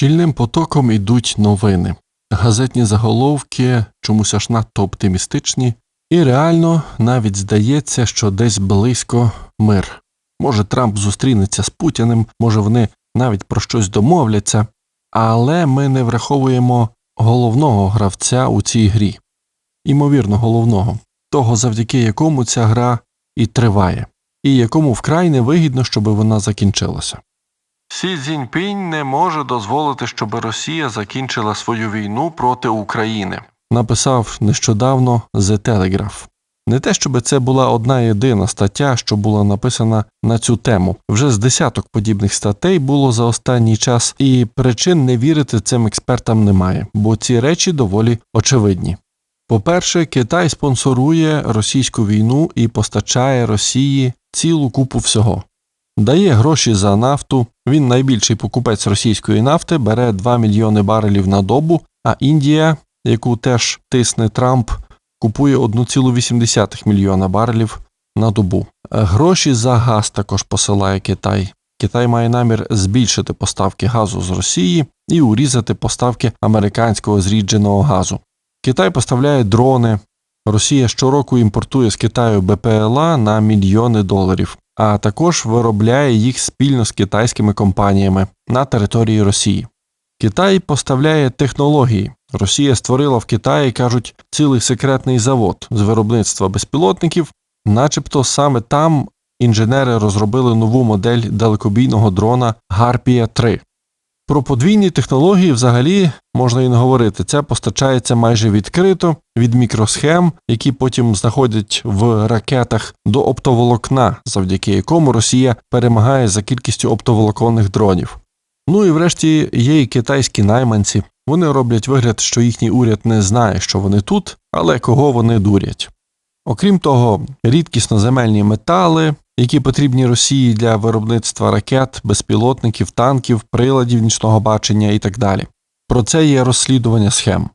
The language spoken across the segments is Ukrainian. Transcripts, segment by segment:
Щільним потоком ідуть новини. Газетні заголовки чомусь аж надто оптимістичні, і реально навіть здається, що десь близько мир. Може, Трамп зустрінеться з Путіним, може вони навіть про щось домовляться, але ми не враховуємо головного гравця у цій грі, імовірно, головного, того, завдяки якому ця гра і триває, і якому вкрай невигідно, щоб вона закінчилася. Сі Цзіньпінь не може дозволити, щоб Росія закінчила свою війну проти України, написав нещодавно The Telegraph. Не те, щоб це була одна єдина стаття, що була написана на цю тему. Вже з десяток подібних статей було за останній час, і причин не вірити цим експертам немає, бо ці речі доволі очевидні. По-перше, Китай спонсорує російську війну і постачає Росії цілу купу всього. Дає гроші за нафту. Він найбільший покупець російської нафти, бере 2 мільйони барелів на добу, а Індія, яку теж тисне Трамп, купує 1,8 мільйона барелів на добу. Гроші за газ також посилає Китай. Китай має намір збільшити поставки газу з Росії і урізати поставки американського зрідженого газу. Китай поставляє дрони. Росія щороку імпортує з Китаю БПЛА на мільйони доларів, а також виробляє їх спільно з китайськими компаніями на території Росії. Китай поставляє технології. Росія створила в Китаї, кажуть, цілий секретний завод з виробництва безпілотників, начебто саме там інженери розробили нову модель далекобійного дрона Гарпія 3. Про подвійні технології взагалі можна і не говорити. Це постачається майже відкрито від мікросхем, які потім знаходять в ракетах до оптоволокна, завдяки якому Росія перемагає за кількістю оптоволоконних дронів. Ну і врешті є і китайські найманці. Вони роблять вигляд, що їхній уряд не знає, що вони тут, але кого вони дурять. Окрім того, рідкісноземельні метали, які потрібні Росії для виробництва ракет, безпілотників, танків, приладів нічного бачення і так далі. Про це є розслідування схем.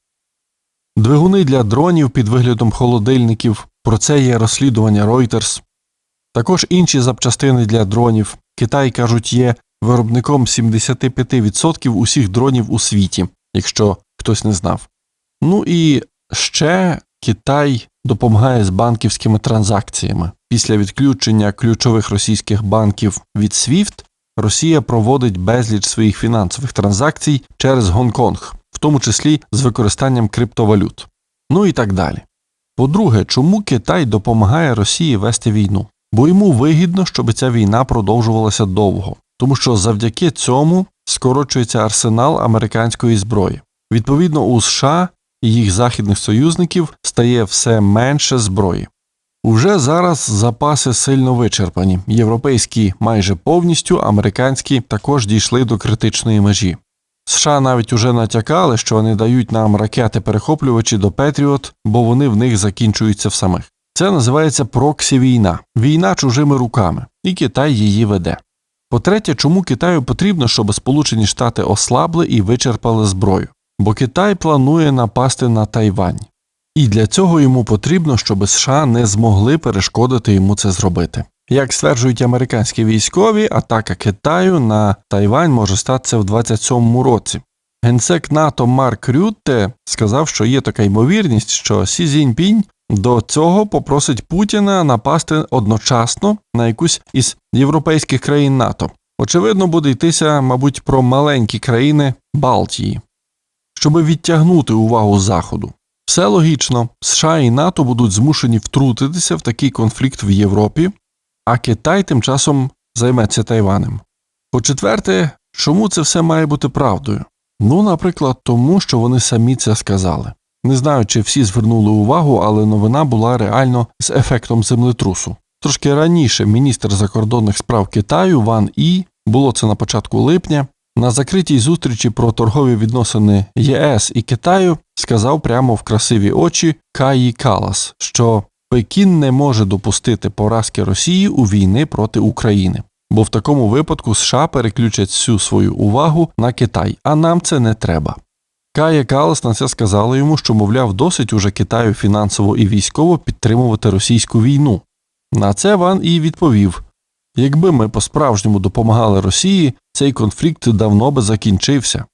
Двигуни для дронів під виглядом холодильників, про це є розслідування Reuters. Також інші запчастини для дронів. Китай, кажуть, є виробником 75% усіх дронів у світі, якщо хтось не знав. Ну і ще Китай допомагає з банківськими транзакціями. Після відключення ключових російських банків від SWIFT Росія проводить безліч своїх фінансових транзакцій через Гонконг, в тому числі з використанням криптовалют. Ну і так далі. По-друге, чому Китай допомагає Росії вести війну? Бо йому вигідно, щоб ця війна продовжувалася довго, тому що завдяки цьому скорочується арсенал американської зброї. Відповідно, у США і їх західних союзників стає все менше зброї. Уже зараз запаси сильно вичерпані, європейські майже повністю, американські також дійшли до критичної межі. США навіть уже натякали, що вони дають нам ракети-перехоплювачі до Петріот, бо вони в них закінчуються в самих. Це називається проксі війна, війна чужими руками, і Китай її веде. По-третє, чому Китаю потрібно, щоб Сполучені Штати ослабли і вичерпали зброю? Бо Китай планує напасти на Тайвань. І для цього йому потрібно, щоб США не змогли перешкодити йому це зробити. Як стверджують американські військові, атака Китаю на Тайвань може статися в 27-му році. Генсек НАТО Марк Рютте сказав, що є така ймовірність, що Сі Цзіньпінь до цього попросить Путіна напасти одночасно на якусь із європейських країн НАТО. Очевидно, буде йтися, мабуть, про маленькі країни Балтії, щоб відтягнути увагу Заходу. Все логічно, США і НАТО будуть змушені втрутитися в такий конфлікт в Європі, а Китай тим часом займеться Тайванем. По-четверте, чому це все має бути правдою? Ну, наприклад, тому що вони самі це сказали. Не знаю, чи всі звернули увагу, але новина була реально з ефектом землетрусу. Трошки раніше міністр закордонних справ Китаю Ван І, було це на початку липня, на закритій зустрічі про торгові відносини ЄС і Китаю сказав прямо в красиві очі Каї Калас, що Пекін не може допустити поразки Росії у війни проти України, бо в такому випадку США переключать всю свою увагу на Китай, а нам це не треба. Кая Калас на це сказала йому, що, мовляв, досить уже Китаю фінансово і військово підтримувати російську війну. На це Ван і відповів Якби ми по-справжньому допомагали Росії, цей конфлікт давно би закінчився.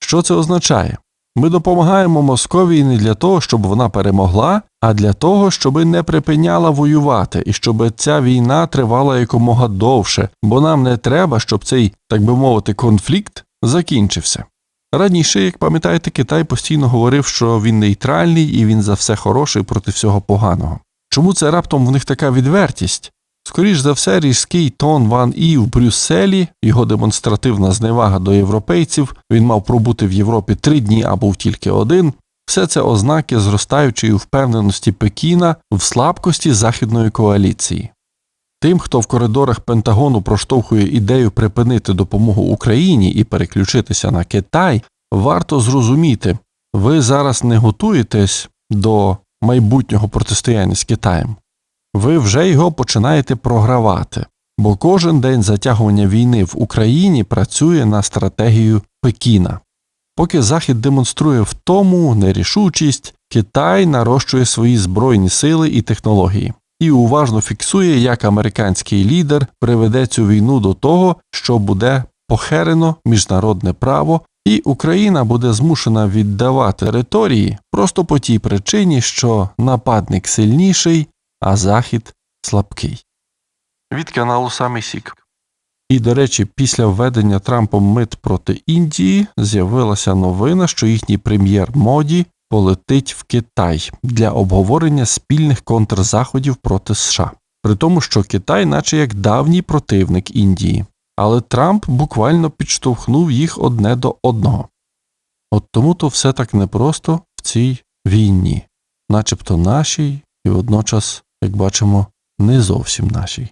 Що це означає? Ми допомагаємо Московії не для того, щоб вона перемогла, а для того, щоб не припиняла воювати і щоб ця війна тривала якомога довше, бо нам не треба, щоб цей, так би мовити, конфлікт закінчився. Раніше, як пам'ятаєте, Китай постійно говорив, що він нейтральний і він за все хороше і проти всього поганого. Чому це раптом в них така відвертість? Скоріш за все, різкий тон Ван І в Брюсселі, його демонстративна зневага до європейців, він мав пробути в Європі три дні або тільки один. Все це ознаки зростаючої впевненості Пекіна в слабкості західної коаліції. Тим, хто в коридорах Пентагону проштовхує ідею припинити допомогу Україні і переключитися на Китай, варто зрозуміти, ви зараз не готуєтесь до майбутнього протистояння з Китаєм. Ви вже його починаєте програвати, бо кожен день затягування війни в Україні працює на стратегію Пекіна. Поки Захід демонструє втому, нерішучість, Китай нарощує свої збройні сили і технології і уважно фіксує, як американський лідер приведе цю війну до того, що буде похерено міжнародне право, і Україна буде змушена віддавати території просто по тій причині, що нападник сильніший, а Захід слабкий. Від каналу Самий Сік. І, до речі, після введення Трампом мит проти Індії з'явилася новина, що їхній прем'єр Моді полетить в Китай для обговорення спільних контрзаходів проти США, при тому, що Китай, наче як давній противник Індії, але Трамп буквально підштовхнув їх одне до одного. От тому то все так непросто в цій війні, начебто нашій, і водночас, як бачимо, не зовсім нашій.